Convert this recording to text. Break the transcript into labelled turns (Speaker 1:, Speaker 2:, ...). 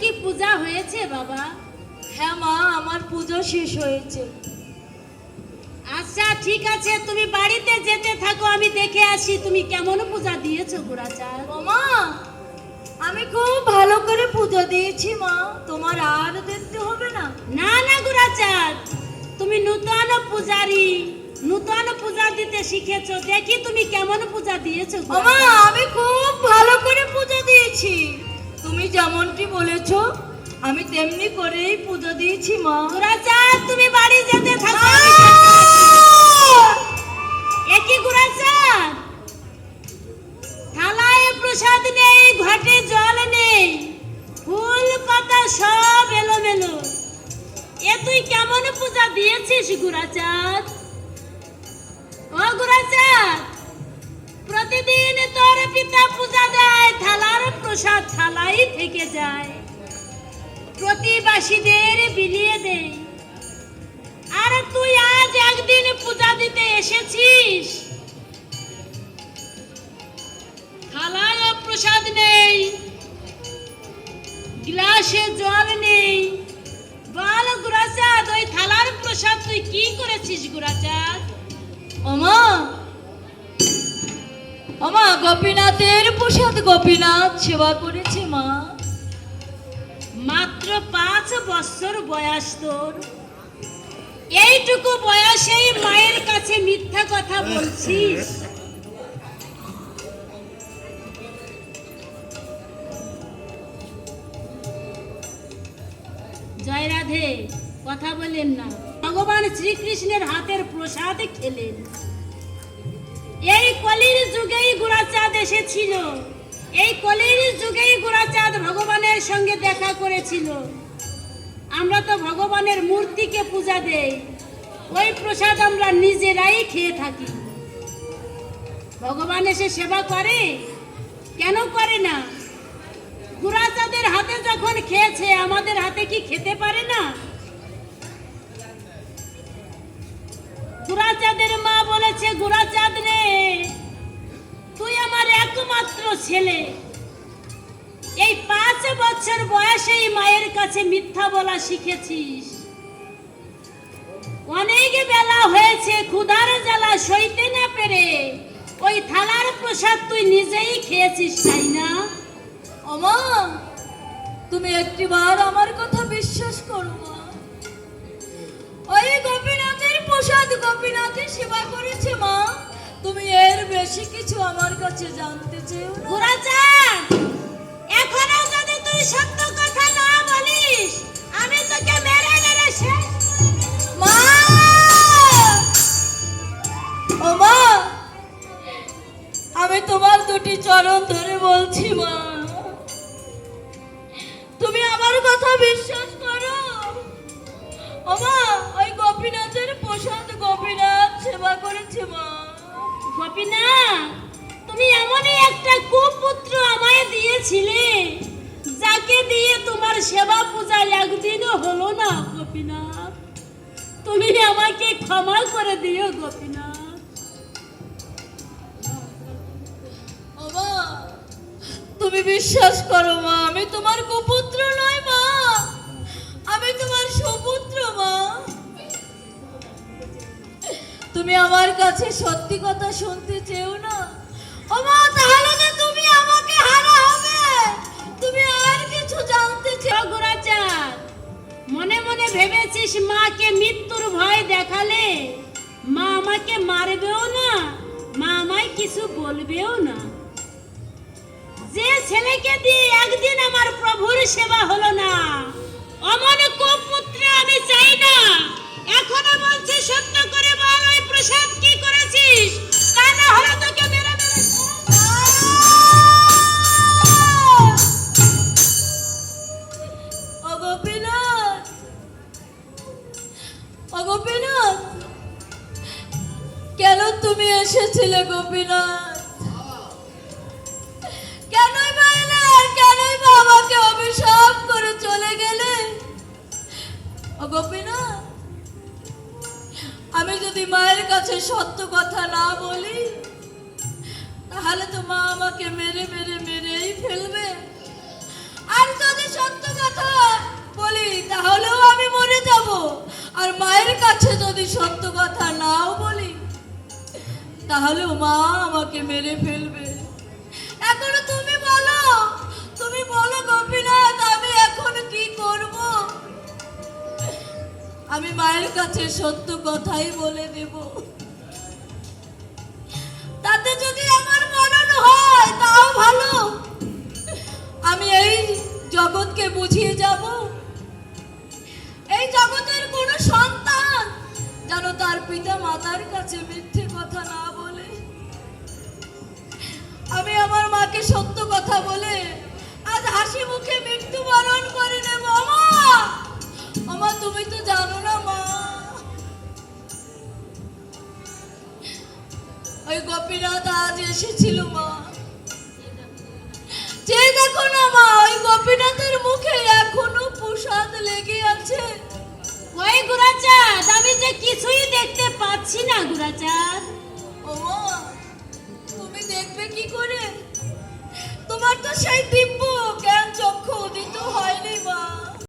Speaker 1: কি পূজা হয়েছে বাবা?
Speaker 2: হ্যাঁ মা আমার পুজো শেষ হয়েছে।
Speaker 1: আচ্ছা ঠিক আছে তুমি বাড়িতে যেতে থাকো আমি দেখে আসি তুমি কেমন পূজা দিয়েছ গোড়াচাঁদ
Speaker 2: ও মা আমি খুব ভালো করে পুজো দিয়েছি মা। তোমার আর দেখতে হবে না।
Speaker 1: না না গোড়াচাঁদ তুমি নূতন পূজারি নূতন পূজা দিতে শিখেছো দেখি তুমি কেমন পূজা দিয়েছ
Speaker 2: মা আমি খুব ভালো করে পুজো দিয়েছি। তুমি যেমনটি বলেছ আমি তেমনি করেই পুজো দিয়েছি মা।
Speaker 1: গোড়াচাঁদ তুমি বাড়ি যেতে থাকো! একই গোড়াচাঁদ থালায় প্রসাদ নেই ঘটে জল নেই। ফুল পাতা সব এলো এলোমেলো। এ তুই কেমন পূজা দিয়েছিস গুড়াচাঁদ ও গুড়াচাঁদ প্রতিদিন তোর পিতা পূজা দেয়। যায়। প্রতিবাসীদের বিলিয়ে দেয় আর তুই আজ একদিন পূজা দিতে এসেছিস? থালায় প্রসাদ নেই, গ্লাসে জল নেই। বল ওই থালার প্রসাদ তুই কি করেছিস গুরাচাঁদ?
Speaker 2: ওমা, গোপীনাথের প্রসাদ গোপীনাথ সেবা করেছে।
Speaker 1: মাত্র পাঁচ বছর বয়স তোর। এইটুকু বয়সেই মায়ের কাছে মিথ্যা কথা বলছিস। জয়রাধে কথা বলেন না। ভগবান শ্রীকৃষ্ণের হাতের প্রসাদ খেলেন। এই কলির যুগেই গোড়াচাঁদ এসেছিল। এই কলির যুগেই গোড়াচাঁদ ভগবানের সঙ্গে দেখা করেছিল। আমরা তো ভগবানের মূর্তিকে পূজা দেই। ওই প্রসাদ আমরা নিজেরাই খেয়ে থাকি। ভগবান এসে সেবা করে? কেন করে না? গুড়াচাঁদের হাতে যখন খেয়েছে, আমাদের হাতে কি খেতে পারে না? গুড়াচাঁদের মা বলেছে গুড়াচাঁদ রে আমার একমাত্র ছেলে। এই পাঁচ বছর বয়সেই মায়ের কাছে মিথ্যা বলা শিখেছিস। অনেক বেলা হয়েছে, ক্ষুধার জ্বালা সইতে না পেরে ওই থালার প্রসাদ তুই নিজেই খেয়েছিস, তাই না?
Speaker 2: ওমা, তুমি একটিবার আমার কথা বিশ্বাস করো ওই গোপীনাথের প্রসাদ গোপীনাথের সেবা করেছে মা। তুমি এর বেশি কিছু আমার কাছে জানতে চেও না।
Speaker 1: গুড়াচাঁদ এখনও যদি তুই সত্য কথা না বলিস আমি তোকে মেরে মেরে শেষ
Speaker 2: মা! ও মা! আমি তোমার দুটি চরণ ধরে বলছি মা। তুমি আমার কথা বিশ্বাস করো। ও মা ওই গোপীনাথের প্রসাদ গোপীনাথ সেবা করেছে মা।
Speaker 1: গোপীনাথ তুমি এমনই একটা কুপুত্র আমায় দিয়েছিলে, যাকে দিয়ে তোমার সেবা পূজা একদিনও হলো না গোপীনাথ তুমি আমাকে ক্ষমা করে দিও গোপীনাথ
Speaker 2: তুমি বিশ্বাস করো মা, আমি তোমার কুপুত্র নয় মা, আমি তোমার সুপুত্র মা। তুমি আমার কাছে সত্যি কথা শুনতে চেও না? ও মা তাহলে যে তুমি আমাকে হারা হবে। তুমি আর কিছু জানতে চেও
Speaker 1: গোরাচাঁদ মনে মনে ভেবেছিস মাকে মৃত্যুর ভয় দেখালে? মা আমাকে মারবেও না, মা আমায় কিছু বলবেও না। যে ছেলেকে দিয়ে একদিন আমার প্রভুর সেবা হলো না, অমন কুপুত্র
Speaker 2: গোপীনাথ? কেন তুমি এসেছিলে গোপীনাথ? কেনই বাইলে আর কেনই বাবাকে অভিশাপ করে চলে গেলে? ও গোপীনাথ, আমি যদি মায়ের কাছে সত্য কথা না বলি, তাহলে তো মা আমাকে মেরে মেরে মেরেই ফেলবে। আর যদি সত্য কথা বলি, তাহলেও আমি মরে যাব। আর মায়ের কাছে যদি সত্য কথা নাও বলি, তাহলে মা আমাকে মেরে ফেলবে। এখন তুমি বলো তুমি বলো গোপীনাথ, আমি এখন কি করব? আমি মায়ের কাছে সত্য কথাই বলে দেব। তাতে যদি আমার মরণ হয়, তাও ভালো। আমি এই জগৎকে বুঝিয়ে যাব। পিতা মাতার কাছে মিথ্যে কথা না বলে, আমি আমার মাকে সত্য কথা বলে আজ হাসি মুখে মৃত্যুবরণ করে নেব। মা তুমি তো জানো না মা। ওই গোপীনাথ আজ এসেছিল মা। যে দেখো না মা, ওই গোপীনাথের মুখে এখনও প্রসাদ লেগে আছে।
Speaker 1: ওই গুরাচাঁদ